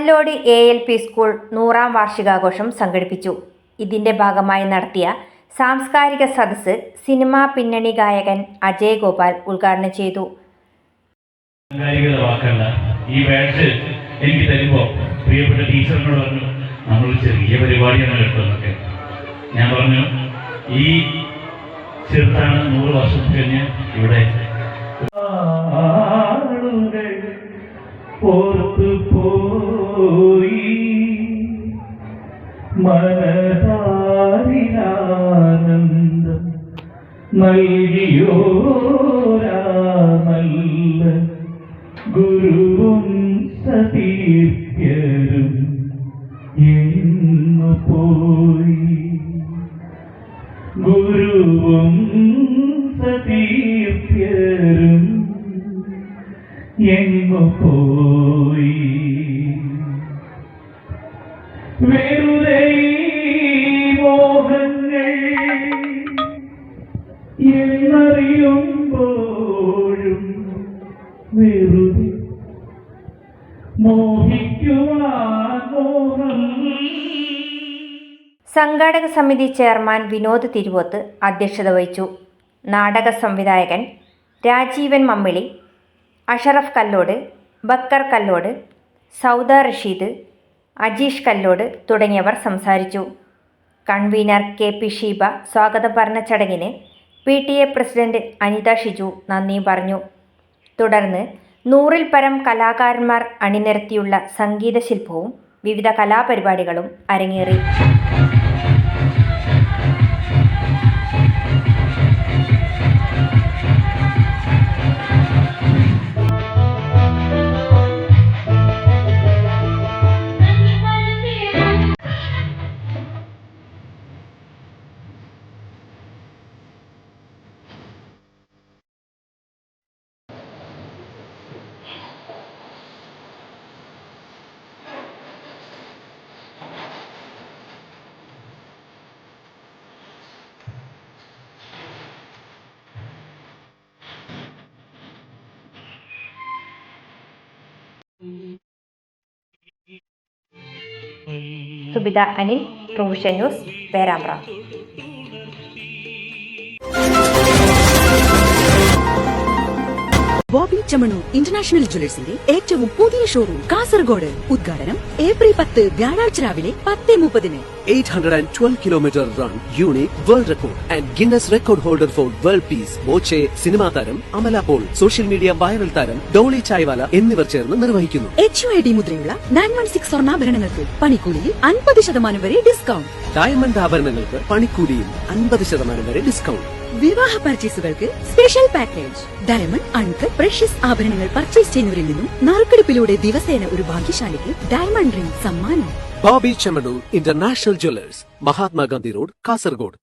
Kallody A L P school നൂറാം വാർഷികാഘോഷം സംഘടിപ്പിച്ചു. ഇതിന്റെ ഭാഗമായി നടത്തിയ സാംസ്കാരിക സദസ്സ് സിനിമാ പിന്നണി ഗായകൻ അജയ് ഗോപാൽ ഉദ്ഘാടനം ചെയ്തു. ഈ ബാഡ്ജ് എനിക്ക് തരുമ്പോൾ പ്രിയപ്പെട്ട ടീച്ചറിനോട് പറഞ്ഞു നമ്മൾ ചെറിയ പരിപാടിയാണ് എടുത്തതൊക്കെ ഞാൻ പറഞ്ഞു ഈ ചെറുത്താണ് നൂറ് വർഷം കഴിഞ്ഞ് ഇവിടെ ഓർത്തു പോയി മനതാരിനാനന്ദം നൽകിയോരാമല്ല ഗുരുവും സതീർത്യരും എന്നു പോയി. ഗുരുവും സതീർത്യരും എങ്ങു പോയി. സംഘാടക സമിതി ചെയർമാൻ വിനോദ് തിരുവോത്ത് അധ്യക്ഷത വഹിച്ചു. നാടക സംവിധായകൻ രാജീവൻ മമ്മിളി അഷറഫ് കല്ലോട് ബക്കർ കല്ലോട് സൗദ റഷീദ് അജീഷ് കല്ലോട് തുടങ്ങിയവർ സംസാരിച്ചു. കൺവീനർ കെ പി ഷീബ സ്വാഗതം പറഞ്ഞ ചടങ്ങിന് P T A president Anitha Shiju നന്ദി പറഞ്ഞു. തുടർന്ന് നൂറിൽ പരം കലാകാരന്മാർ അണിനിരത്തിയുള്ള സംഗീത ശില്പവും വിവിധ കലാപരിപാടികളും അരങ്ങേറി. Subitha Anil provision news Perambra. Chemmanur international ജ്വല്ലേഴ്സിന്റെ ഏറ്റവും പുതിയ ഷോറൂം കാസർഗോഡ്. ഉദ്ഘാടനം ഏപ്രിൽ പത്ത് വ്യാഴാഴ്ച രാവിലെ പത്ത് മുപ്പതിന്. 812 kilometre run unique world record and Guinness record holder for world peace Boche cinema താരം Amala Paul social media viral താരം ഡോളി ചായ്വാല എന്നിവർ ചേർന്ന് നിർവഹിക്കുന്നു. എച്ച് യു ഐ ഡി മുദ്രയുള്ള നയൻ വൺ സിക്സ് സ്വർണാഭരണങ്ങൾക്ക് പണിക്കൂലിയിൽ അൻപത് ശതമാനം വരെ ഡിസ്കൗണ്ട് ഡയമണ്ട് ആഭരണങ്ങൾക്ക് പണിക്കൂലിയും അൻപത് ശതമാനം വരെ ഡിസ്കൗണ്ട് വിവാഹ പർച്ചേസുകൾക്ക് സ്പെഷ്യൽ പാക്കേജ് ഡയമണ്ട് അണുക്ക് പ്രഷ്യസ് ആഭരണങ്ങൾ പർച്ചേസ് ചെയ്യുന്നവരിൽ നിന്നും നറുക്കെടുപ്പിലൂടെ ദിവസേന ഒരു ഭാഗ്യശാലിക്ക് ഡയമണ്ട് റിംഗ് സമ്മാനം. Boby Chemmanur international jewellers Mahatma Gandhi road Kasaragod.